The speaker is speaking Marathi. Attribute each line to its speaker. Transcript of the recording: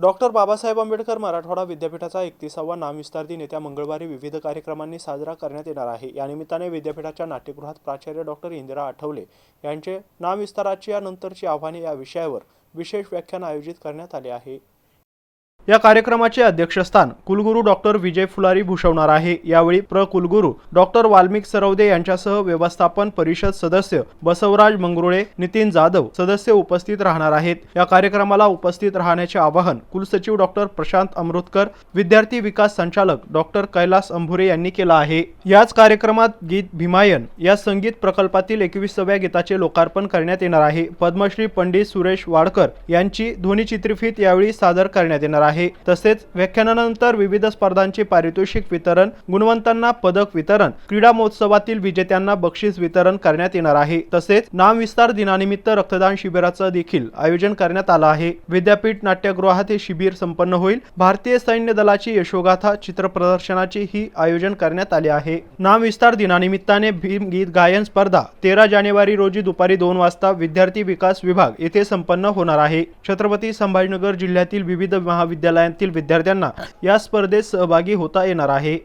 Speaker 1: डॉक्टर बाबासाहेब आंबेडकर मराठवाडा विद्यापीठाचा एकतीसावा नामविस्तार दिन येत्या मंगळवारी विविध कार्यक्रमांनी साजरा करण्यात येणार आहे. या निमित्ताने विद्यापीठाच्या नाट्यगृहात प्राचार्य डॉक्टर इंदिरा आठवले यांचे नामविस्ताराची या नंतरची आव्हाने या विषयावर विशेष व्याख्यान आयोजित करण्यात आले आहे. या कार्यक्रमाचे अध्यक्षस्थान कुलगुरू डॉक्टर विजय फुलारी भूषवणार आहे. यावेळी प्र कुलगुरू डॉक्टर वाल्मिक सरवदे यांच्यासह व्यवस्थापन परिषद सदस्य बसवराज मंगरुळे नितीन जाधव सदस्य उपस्थित राहणार आहेत. या कार्यक्रमाला उपस्थित राहण्याचे आवाहन कुलसचिव डॉक्टर प्रशांत अमृतकर विद्यार्थी विकास संचालक डॉक्टर कैलास अंभुरे यांनी केलं आहे. याच कार्यक्रमात गीत भीमायन या संगीत प्रकल्पातील एकविसाव्या गीताचे लोकार्पण करण्यात येणार आहे. पद्मश्री पंडित सुरेश वाडकर यांची ध्वनिचित्रफित यावेळी सादर करण्यात येणार आहे. तसेच व्याख्यानानंतर विविध स्पर्धांचे पारितोषिक वितरण गुणवंतांना पदक वितरण क्रीडा महोत्सवातील विजेत्यांना बक्षीस वितरण करण्यात येणार आहे. तसेच नामविस्तार दिनानिमित्त रक्तदान शिबिराचं देखील आयोजन करण्यात आलं आहे. विद्यापीठ नाट्यगृहात हे शिबिर संपन्न होईल. भारतीय सैन्य दलाची यशोगाथा चित्र प्रदर्शनाचे ही आयोजन करण्यात आले आहे. नामविस्तार दिनानिमित्ताने भीम गीत गायन स्पर्धा तेरा जानेवारी रोजी दुपारी दोन वाजता विद्यार्थी विकास विभाग येथे संपन्न होणार आहे. छत्रपती संभाजीनगर जिल्ह्यातील विविध महाविद्यालयांतील विद्यार्थ्यांना या स्पर्धेत सहभागी होता येणार आहे.